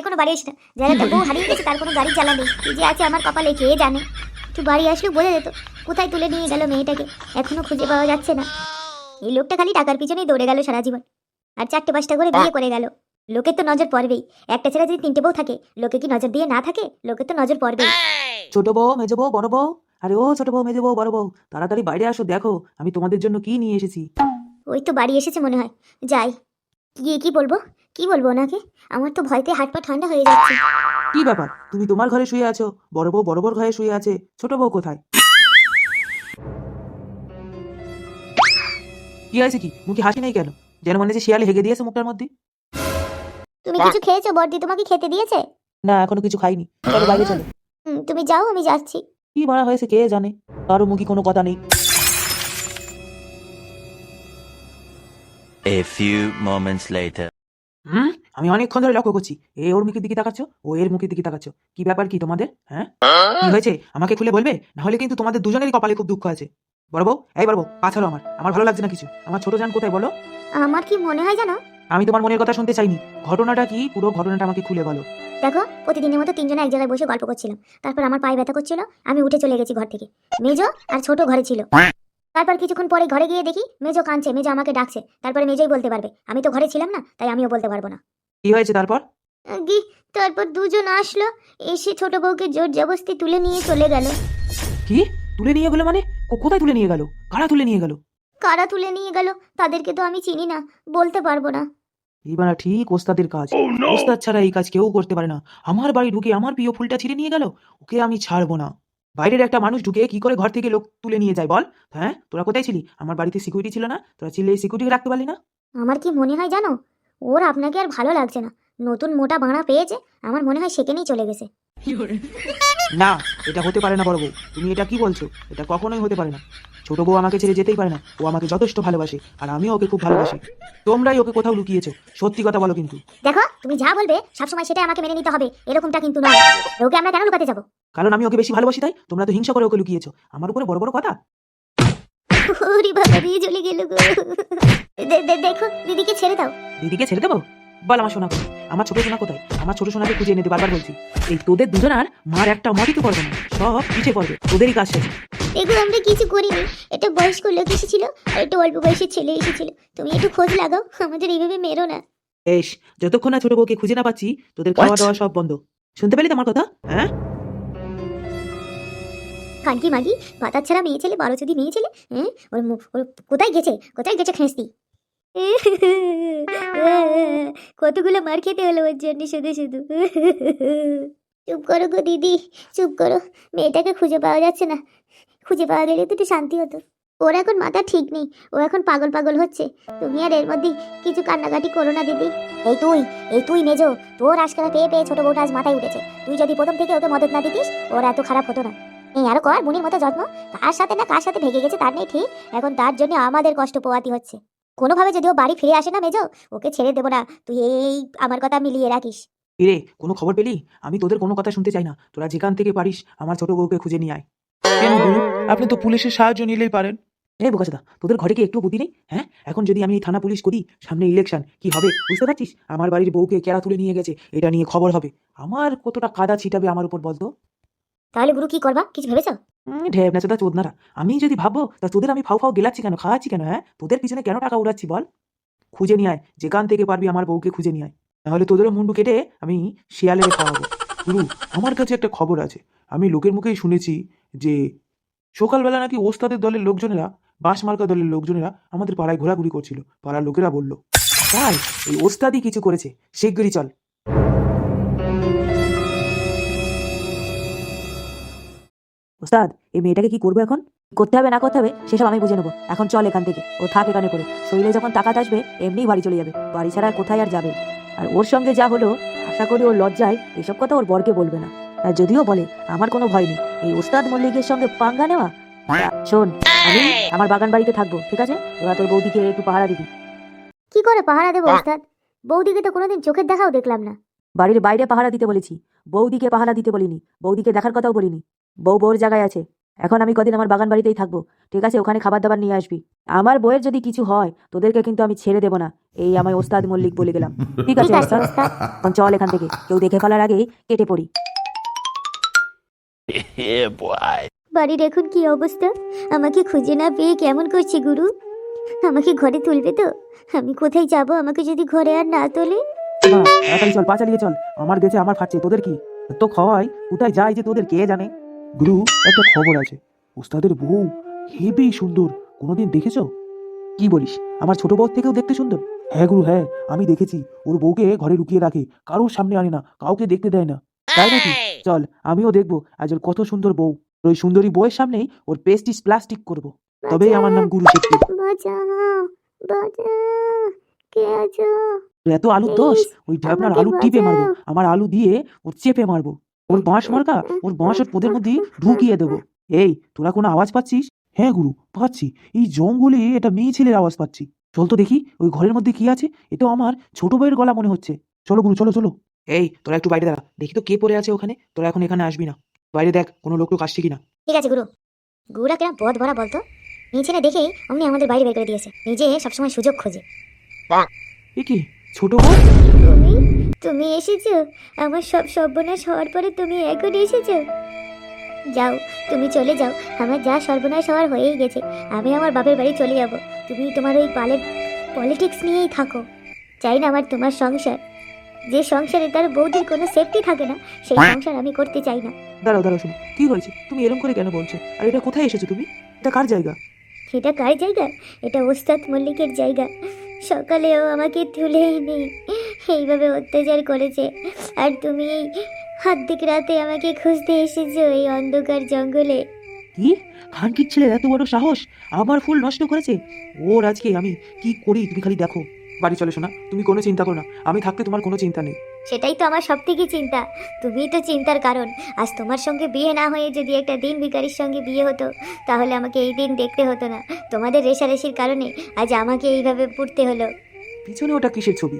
এখনও বাড়ি আসি না যারা একটা বউ হারিয়ে গেছে তার কোনো গাড়ি চালা নেই। যে আছে আমার কপালে কে জানে? একটু বাড়ি আসলেও বোঝা যেত কোথায় তুলে নিয়ে গেল মেয়েটাকে? এখনও খুঁজে পাওয়া যাচ্ছে না। এই লোকটা খালি টাকার পিছনেই দৌড়ে গেল সারা জীবন। আর চারটে পাঁচটা করে বিয়ে করে গেল। লোকের তো নজর পড়বেই। একটা ছেলে যদি তিনটে বউ থাকে লোকে কি নজর দিয়ে না থাকে? লোকের তো নজর পড়বেই। ছোট বউ মেজো বউ বড় বউ? আরে ও ছোট বউ মেজো বউ বড় বউ তাড়াতাড়ি বাইরে আসো দেখো আমি তোমাদের জন্য কি নিয়ে এসেছি। ওই তো বাড়ি এসেছে মনে হয়। যাই গিয়ে কি বলব? কি বলব ওনাকে? আমার তো ভয়তে হাত পা ঠান্ডা হয়ে যাচ্ছে। কি ব্যাপার? তুমি তোমার ঘরে শুয়ে আছো? বড় বউ বড় বড় ঘরে শুয়ে আছে। ছোট বউ কোথায়? কি আছে কি? মুখে হাসি নেই কেন? যেন মনে হচ্ছে শিয়ালে হেগে দিয়েছে মুখটার মধ্যে। তুমি কিছু খেয়েছো? বর্দি তোমাকে খেতে দিয়েছে? না এখনও কিছু খাইনি। চলো বাইরে চলো। হুম, তুমি যাও আমি যাচ্ছি। কি মারা হয়েছে কে জানে? কারও মুখে কোনো কথা নেই। A few moments later. হুম? আমি অনেকক্ষণ ধরে লক্ষ্য করছি। এ ওর মুখের দিকে তাকাচ্ছ? ও এর মুখের দিকে তাকাচ্ছ। কি ব্যাপার কি তোমাদের? হ্যাঁ? কি হয়েছে? আমাকে খুলে বলবে? না হলে কিন্তু তোমাদের দুজনেরই কপালে খুব দুঃখ আছে। বড় বউ এই বড় বউ পা ছাড়ো আমার। আমার ভালো লাগছে না কিছু। আমার ছোট জান কোথায় বলো? আমার কি মনে হয় জানো? আমি তোমার মনের কথা শুনতে চাইনি। ঘটনাটা কি? পুরো ঘটনাটা আমাকে খুলে বলো। দেখো প্রতিদিনের মতো তিনজনে এক জায়গায় বসে গল্প করছিলাম। তারপর আমার পায়ে ব্যথা করছিল। আমি উঠে চলে গেছি ঘর থেকে। মেজো আর ছোট ঘরে ছিল। তারপর কিছুক্ষণ পরে ঘরে গিয়ে দেখি মেজো কাঁদছে মেজো আমাকে ডাকছে। তারপরে মেজোই বলতে পারবে আমি তো ঘরে ছিলাম না তাই আমিও বলতে পারব না। কি হয়েছে তারপর? গি তারপর দুজন আসলো এসে ছোট বউকে জোর জবস্তি তুলে নিয়ে চলে গেল। কি? তুলে নিয়ে গেলো মানে? কোথায় তুলে নিয়ে গেল? কারা তুলে নিয়ে গেল? কারা তুলে নিয়ে গেল তাদেরকে তো আমি চিনি না বলতে পারব না। এইবার ঠিক ওস্তাদের কাজ। ওস্তাদ ছাড়া এই কাজ কেউ করতে পারে না। আমার বাড়ি ঢুকে আমার প্রিয় ফুলটা ছিঁড়ে নিয়ে গেল? ওকে আমি ছাড়বো না। বাইরের একটা মানুষ ঢুকে কি করে ঘর থেকে লোক তুলে নিয়ে যায় বল? হ্যাঁ তোরা কোথায় ছিলি? আমার বাড়িতে সিকিউরিটি ছিল না, তোরা চিল্লে সিকিউরিটি রাখতে পারলি না? আমার কি মনে হয় জানো? ওর আপনাকে আর ভালো লাগছে না। নতুন মোটা বাঁড়া পেয়েছে, আমার মনে হয় সেখানেই চলে গেছে। না এটা হতে পারে না বড় বউ। তুমি এটা কি বলছো? এটা কখনোই হতে পারে না। ছোট বউ আমাকে ছেড়ে যেতেই পারে না। ও আমাকে যথেষ্ট ভালোবাসে আর আমিও ওকে খুব ভালোবাসি। তোমরাই ওকে কোথাও লুকিয়েছো? সত্যি কথা বলো কিন্তু। দেখো তুমি যা বলবে সবসময় সেটাই আমাকে মেনে নিতে হবে। এরকমটা কিন্তু নয়। ওকে আমরা কেন লুকাতে যাব? কারণ আমি ওকে বেশি ভালোবাসি তাই তোমরা তো হিংসা করে ওকে লুকিয়েছো। আমার উপরে বড় বড় কথা? ওরে বাবা দিয়ে চলে গেল গো। দে- দে- দেখো দিদিকে ছেড়ে দাও। দিদিকে ছেড়ে দেবো? বল আমার সোনা কোথায় আমার ছোট সোনা কোথায়? আমার ছোট সোনাকে খুঁজে এনে দে বারবার বলছি। এই তোদের দুজনার মার একটা মরিতে পড়বে না। সব পিঠে পড়বে। তোদেরই কাজ শেষ। দেখো আমরা কিছু করিনি। একটা বয়স্ক লোক এসেছিল আর একটা অল্প বয়সের ছেলে এসেছিল। তুমি একটু খোঁজ লাগাও আমাদের এইভাবে মেরো না। বেশ যতক্ষণ না ছোট বউকে খুঁজে না পাচ্ছি তোদের খাওয়া দাওয়া সব বন্ধ। শুনতে পেলি তো আমার কথা? হ্যাঁ? কানকি মাগি পাতার ছাড়া মেয়ে ছেলে বারো যদি মেয়ে ছেলে হ্যাঁ? ওর মু- ওর কোথায় গেছে? কোথায় গেছে খেঁসতি? কতগুলো মার খেতে হলো ওর জন্য, শুধু শুধু। চুপ করো গো দিদি, চুপ করো। মেয়েটাকে খুঁজে পাওয়া যাচ্ছে না। খুঁজে পাওয়া গেলে তো একটু শান্তি হতো। ওর এখন মাথা ঠিক নেই, ও এখন পাগল পাগল হচ্ছে। তুমি আর এর মধ্যে কিছু কান্নাকাটি করো না দিদি। এই তুই এই তুই মেজো, তোর আজকাল পেয়ে পেয়ে ছোট বউটা আজ মাথায় উঠেছে। তুই যদি প্রথম থেকে ওকে মদত না দিতিস, ওর এত খারাপ হতো না। এই আরও কর বুনির মতো যত্ন। কার সাথে না কার সাথে ভেগে গেছে তার নেই ঠিক। এখন তার জন্য আমাদের কষ্ট পোয়াতি হচ্ছে। কোনোভাবে যদি ও বাড়ি ফিরে আসে না মেজো, ওকে ছেড়ে দেবো না। তুই এই আমার কথা মিলিয়ে রাখিস। এরে কোনো খবর পেলি? আমি তোদের কোনো কথা শুনতে চাই না। তোরা যেখান থেকে পারিস, আমার ছোট বউকে খুঁজে নিয়ে আয়। কেন গুরু আপনি তো পুলিশের সাহায্য নিলেই পারেন। এই বোকাচোদা, তোদের ঘরে কি একটু বুদ্ধি নেই হ্যাঁ? এখন যদি আমি থানা পুলিশ করি, সামনে ইলেকশন কি হবে? বুঝতে পারছিস? আমার বাড়ির বউকে কেরা তুলে নিয়ে গেছে, এটা নিয়ে খবর হবে। আমার কতটা কাদা ছিটাবে আমার উপর বলতো তাহলে গুরু কি করবা? কিছু ভেবেছো? না চোদা আমি যদি ভাববো তা তোদের আমি ফাউ ফাউ গেলাচ্ছি কেন, খাওয়াচ্ছি কেন হ্যাঁ? তোদের পিছনে কেন টাকা উড়াচ্ছি বল? খুঁজে নিয়ে আয়, যেখান থেকে পারবি আমার বউকে খুঁজে নিয়ে আয়। নাহলে তোদেরও মুন্ডু কেটে আমি শিয়ালের খাওয়াবো। গুরু, আমার কাছে একটা খবর আছে। আমি লোকের মুখেই শুনেছি যে সকালবেলা নাকি ওস্তাদের দলের লোকজনেরা, বাঁশমার্কা দলের লোকজনেরা আমাদের পাড়ায় ঘোরাঘুরি করছিল। পাড়ার লোকেরা বলল তাই এই ওস্তাদই কিছু করেছে। শিগগিরই চল। ওস্তাদ, এই মেয়েটাকে কি করব এখন? করতে হবে না করতে হবে, সেসব আমি বুঝে নেব। এখন চল এখান থেকে, ও থাক এখানে করে। শরীরে যখন টাকাত আসবে, এমনিই বাড়ি চলে যাবে। বাড়ি ছাড়া কোথায় আর যাবে? আর ওর সঙ্গে যা হলো, আশা করি ওর লজ্জায় এসব কথা ওর বরকে বলবে না। আর যদিও বলে, আমার কোনো ভয় নেই। এই ওস্তাদ মল্লিকের সঙ্গে পাঙ্গা নেওয়া? শোন, আমি আমার বাগান বাড়িতে থাকব, ঠিক আছে? ওরা তোর বৌদিকে একটু পাহারা দিবি। কি করে পাহারা দেবো, ওস্তাদ? বৌদিকে তো কোনোদিন চোখের দেখাও দেখলাম না। বাড়ির বাইরে পাহারা দিতে বলেছি। বৌদিকে পাহারা দিতে বলিনি। বৌদিকে দেখার কথাও বলিনি। বউ বউর জায়গায় আছে। এখন আমি কদিন আমার বাগান বাড়িতেই থাকব। ঠিক আছে ওখানে খাবার দাবার নিয়ে আসবি। আমার বইয়ের যদি কিছু হয় তোদেরকে কিন্তু আমি ছেড়ে দেবো না। এই আমার ওস্তাদ মল্লিক বলে গেলাম। ঠিক আছে ওস্তাদ। ওস্তাদ। এখন চল এখান থেকে। কেউ দেখে ফেলার আগে কেটে পড়ি. বাড়ির এখন কি অবস্থা? আমাকে খুঁজে না পেয়ে কেমন করছে গুরু? আমাকে ঘরে তুলবে তো? আমি কোথায় যাব? আমাকে যদি ঘরে আর না তোলে? না তাড়াতাড়ি চল পা চালিয়ে চল। আমার গেছে আমার ফাটছে তোদের কি? তো খাওয়াই কোথায় যায় যে তোদের কে জানে? গুরু একটা খবর আছে। ওস্তাদের বউ হেবি সুন্দর। কোনোদিন দেখেছ? কি বলিস? আমার ছোট বউ থেকেও দেখতে সুন্দর। হ্যাঁ গুরু হ্যাঁ আমি দেখেছি। ওর বউকে ঘরে লুকিয়ে রাখে। কারোর সামনে আনে না কাউকে দেখতে দেয় না। তাই নাকি? চল আমিও দেখব। আজ ওর কত সুন্দর বউ। ওই সুন্দরী বউয়ের সামনেই ওর পেস্টিস প্লাস্টিক করব। তবেই আমার নাম গুরু শেট্টি। এত আলুর দোষ ওই ঢ্যাবনার আলু টিপে মারবো আমার আলু দিয়ে ওর চেপে মারবো ওর বাঁশ মার্কা ওর বাঁশ ওর পোদের মধ্যে ঢুকিয়ে দেবো। এই তোরা কোনো আওয়াজ পাচ্ছিস? হ্যাঁ গুরু পাচ্ছি। এই জঙ্গলে এটা মেয়ে ছেলের আওয়াজ পাচ্ছি। চল তো দেখি ওই ঘরের মধ্যে কি আছে? এটা আমার ছোট ভাইয়ের গলা মনে হচ্ছে। চলো গুরু চলো চলো। এই তোরা একটু বাইরে দাঁড়া দেখি তো কে পড়ে আছে ওখানে। তোরা এখন এখানে আসবি না। বাইরে দেখ কোনো লোক আসছে কিনা। ঠিক আছে গুরু। গুরুরা কেন বদ ভরা বলতো? নিচে না দেখেই অমনি আমাদের বাইরে বের করে দিয়েছে। নিজে সবসময় সুযোগ খোঁজে। এ কি? ছোট বউ তুমি? তুমি এসেছ? আমার সব সর্বনাশ হওয়ার পরে তুমি এখন এসেছ? যাও তুমি চলে যাও। আমার যা সর্বনাশ হওয়ার হয়েই গেছে। আমি আমার বাপের বাড়ি চলে যাব। তুমি তোমার ওই পালের পলিটিক্স নিয়েই থাকো। চাই না আমার তোমার সংসার। যে সংসারে তার বৌদির কোনো সেফটি থাকে না সেই সংসার আমি করতে চাই না। দাঁড়াও দাঁড়াও শুনো কি হয়েছে? তুমি এরকম করে কেন বলছো? আর এটা কোথায় এসেছ তুমি? এটা কার জায়গা? এটা কার জায়গা? এটা ওস্তাদ মল্লিকের জায়গা। সকালেও আমাকে তুলে এনে এইভাবে অত্যাচার করেছে। আর তুমি এই হাত রাতে আমাকে খুঁজতে এসেছ এই অন্ধকার জঙ্গলে। কি? খানকির ছেলের এত বড় সাহস? আমার ফুল নষ্ট করেছে? ওর আজকে আমি কি করি তুমি খালি দেখো। বাড়ি চলে শোনা তুমি কোনো চিন্তা করো না আমি থাকতে তোমার কোনো চিন্তা নেই। সেটাই তো আমার সব থেকে চিন্তা তুমিই তো চিন্তার কারণ। আজ তোমার সঙ্গে বিয়ে না হয়ে যদি একটা দিন ভিকারির সঙ্গে বিয়ে হতো তাহলে আমাকে এই দিন দেখতে হতো না। তোমাদের রেশারেশির কারণে আজ আমাকে এইভাবে পড়তে হলো। পিছনে ওটা কিসের ছবি?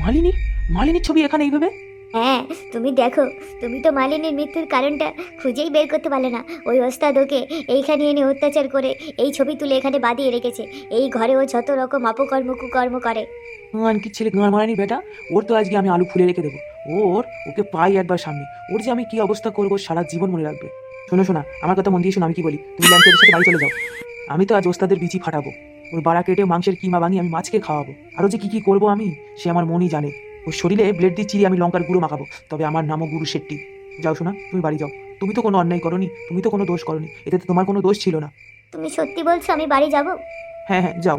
মালিনী? মালিনীর ছবি এখানে এইভাবে? হ্যাঁ তুমি দেখো, তুমি তো মালিনীর মৃত্যুর কারণটা খুঁজেই বের করতে পারলে না। ওই ওস্তাদ ওকে এইখানে এনে অত্যাচার করে এই ছবি তুলে এখানে বাঁধিয়ে রেখেছে। এই ঘরে ও যত রকম অপকর্ম, কুকর্ম করে। খানকির ছেলে গাঁড় মারানি বেটা? ওর তো আজকে আমি আলু ফুলে রেখে দেবো। ওর, ওকে পাই একবার সামনে। ওর যে আমি কি অবস্থা করব সারা জীবন মনে রাখবে। শোনো, শোনা, আমার কথা মন দিয়ে শোনো, আমি কি বলি? তুমি ল্যাম্পের সাথে বাড়ি চলে যাও। আমি তো আজ ওস্তাদের বিচি ফাটাবো। ওর বাড়া কেটে মাংসের কিমা ভাঙি আমি মাছকে খাওয়াবো। আরও যে কি কি করব আমি, সে আমার মনই জানে। ওর শরীরে ব্লেড দিয়ে চিরি আমি লঙ্কার গুঁড়ো মাখাবো। তবে আমার নামও গুরু শেট্টি। যাও শোনা তুমি বাড়ি যাও। তুমি তো কোনো অন্যায় করনি তুমি তো কোনো দোষ করনি। এতে তো তোমার কোনো দোষ ছিল না। তুমি সত্যি বলছো আমি বাড়ি যাব? হ্যাঁ হ্যাঁ যাও।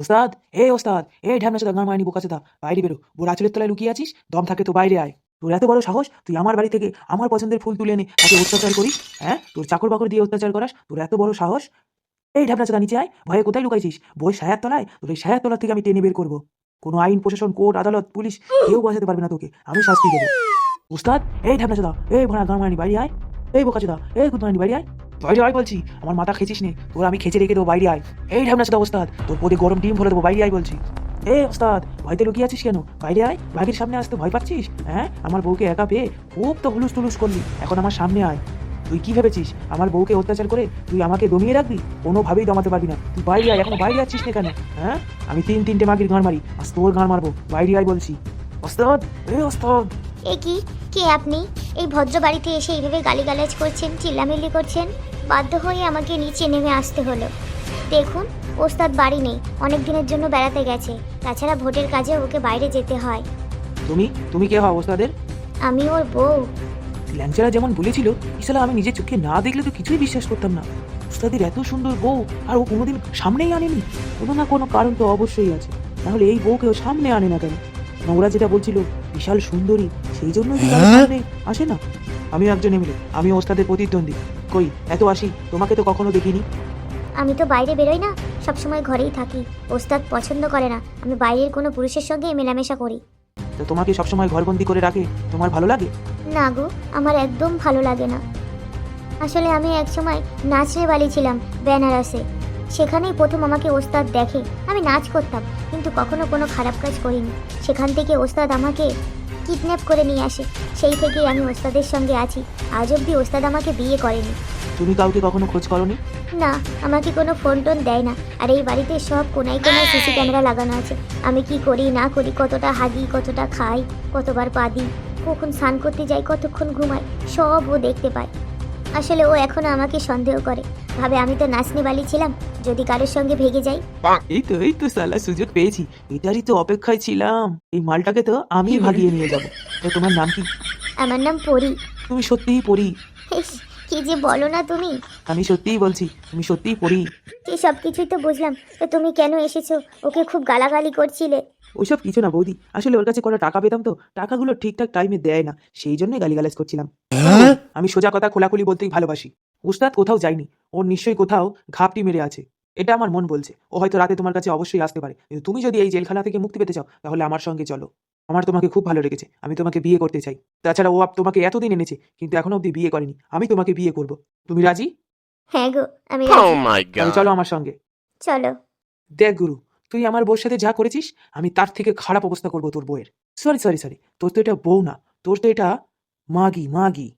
ওস্তাদ এ ওস্তাদ এ ঢ্যামনা সাদা গান মারানি বোকা সাদা বাইরে বেরো। বোর আঁচলের তলায় লুকিয়ে আছিস? দম থাকে তো বাইরে আয়। তোর এত বড় সাহস? তুই আমার বাড়ি থেকে আমার পছন্দের ফুল তুলে এনে তাকে অত্যাচার করিস? হ্যাঁ? তোর চাকর বাকর দিয়ে অত্যাচার করাস? তোর এত বড় সাহস? এই ঢ্যামনা সাদা নিচে আয়, ভয়ে কোথায় লুকাইছিস? বই সায়ার তলায়? তোর এই সায়ার তলার থেকে আমি টেনে বের করব। কোনো আইন, প্রশাসন, কোর্ট, আদালত, পুলিশ কেউ বাঁচাতে পারবে না তোকে। আমি শাস্তি দেবো। উস্তাদ, এই ঢ্যামনা সাদা এই ভোনা গান মারানি বাড়ি আয়। এই বোকা সাদা এই কুতমানি বাড়ি আয়। বাইরে আয় বলছি, আমার মাথা খেছিস নে। তোর আমি খেচে রেখে দেবো, বাইরে আয়। এই ঢ্যামনা সাদা ওস্তাদ তোর পদে গরম ডিম ভরে দেবো, বাইরে আয় বলছি। এই ওস্তাদ ভয়তে লুকিয়ে আছিস কেন? বাইরে আয়, বাঘের সামনে আসতে ভয় পাচ্ছিস? হ্যাঁ? আমার বউকে একা পেয়ে খুব তো হুলুস টুলুস করলি। এখন আমার সামনে আয়। তুই কি ভেবেছিস? আমার বউকে অত্যাচার করে তুই আমাকে দমিয়ে রাখবি? কোনোভাবেই দমাতে পারবি না। তুই বাইরে আয় এখন বাইরে আছিস না কেন? হ্যাঁ? আমি তিন তিনটে মাগির গান মারি আজ তোর গান মারবো। বাইরে আয় বলছি। ওস্তাদ? এ ওস্তাদ! এ কি? কে আপনি? এই ভদ্র বাড়িতে এসে এইভাবে গালিগালাজ করছেন চিল্লামিল্লি করছেন? বাধ্য হয়ে আমাকে নিচে নেমে আসতে হলো। দেখুন ওস্তাদ বাড়ি নেই অনেক দিনের জন্য বেড়াতে গেছে। তাছাড়া ভোটের কাজে ওকে বাইরে যেতে হয়। তুমি? তুমি কে হও ওস্তাদের? আমি ওর বউ। ল্যাংচারা যেমন বলেছিল ইসালা আমি নিজের চোখে না দেখলে তো কিছুই বিশ্বাস করতাম না। উস্তাদের এত সুন্দর বউ আর ও কোনোদিন সামনেই আনেনি? কোনো না কোনো কারণ তো অবশ্যই আছে। তাহলে এই বউকে ও সামনে আনে না কেন? না ওরা যেটা বলছিল বিশাল সুন্দরী সেই তার সামনে আসে না। আমি একজন এমএলএ আমি ওস্তাদের প্রতিদ্বন্দ্বী। কই এত আসি তোমাকে তো কখনো দেখিনি? আমি তো বাইরে বেরোই না সবসময় ঘরেই থাকি। ওস্তাদ পছন্দ করে না আমি বাইরের কোনো পুরুষের সঙ্গে মেলামেশা করি। তো তোমাকে সবসময় ঘরবন্দি করে রাখে? তোমার ভালো লাগে? না গো আমার একদম ভালো লাগে না। আসলে আমি একসময় নাচরে বালি ছিলাম বেনারসে। সেখানেই প্রথম আমাকে ওস্তাদ দেখে। আমি নাচ করতাম কিন্তু কখনো কোনো খারাপ কাজ করিনি। সেখান থেকে ওস্তাদ আমাকে কিডন্যাপ করে নিয়ে আসে। সেই থেকেই আমি ওস্তাদের সঙ্গে আছি। আজ অবধি ওস্তাদ আমাকে বিয়ে করেনি। তুমি কাউকে কখনো খোঁজ করনি? না আমাকে কোনো ফোন টোন দেয় না। আর এই বাড়িতে সব কোনায় কোনায় সিসি ক্যামেরা লাগানো আছে। আমি কি করি না করি কতটা হাগি কতটা খাই কতবার পা দিই। কখন স্নান করতে যাই কতক্ষণ ঘুমাই সব ও দেখতে পায়। আসলে ও এখনও আমাকে সন্দেহ করে। ভাবে আমি তো নাচনি বালি ছিলাম যদি কারোর সঙ্গে ভেগে যাই। এই তো এই তো সালা সুযোগ পেয়েছি। এটারই তো অপেক্ষায় ছিলাম। এই মালটাকে তো আমি ভাগিয়ে নিয়ে যাব। তো তোমার নাম কি? আমার নাম পরি। তুমি সত্যিই ইস, কি যে বলো না তুমি? আমি সত্যিই বলছি তুমি সত্যিই পড়ি। এই সব কিছুই তো বুঝলাম তো তুমি কেন এসেছ? ওকে খুব গালাগালি করছিলে। ওইসব কিছু না বৌদি আসলে ওর কাছে কটা টাকা পেতাম তো টাকাগুলো ঠিকঠাক টাইমে দেয় না সেই জন্যই গালিগালাজ করছিলাম। আমি সোজা কথা খোলাখুলি বলতেই ভালোবাসি। উস্তাদ কোথাও যায়নি ওর নিশ্চয়ই কোথাও ঘাপটি মেরে আছে। এটা আমার মন বলছে ও হয়তো রাতে তোমার কাছে অবশ্যই আসতে পারে। কিন্তু তুমি যদি এই জেলখানা থেকে মুক্তি পেতে চাও তাহলে আমার সঙ্গে চলো। আমার তোমাকে খুব ভালো লেগেছে আমি তোমাকে বিয়ে করতে চাই। তাছাড়া ও আপ- তোমাকে এতদিন এনেছে কিন্তু এখনও অব্দি বিয়ে করেনি আমি তোমাকে বিয়ে করব। তুমি রাজি? হ্যাঁ গো আমি রাজি। Oh my তাহলে god. চলো আমার সঙ্গে। চলো। দেখ গুরু তুই আমার বউর সাথে যা করেছিস আমি তার থেকে খারাপ অবস্থা করব তোর বউয়ের। সরি সরি সরি তোর তো এটা বউ না তোর তো এটা মাগি মাগি।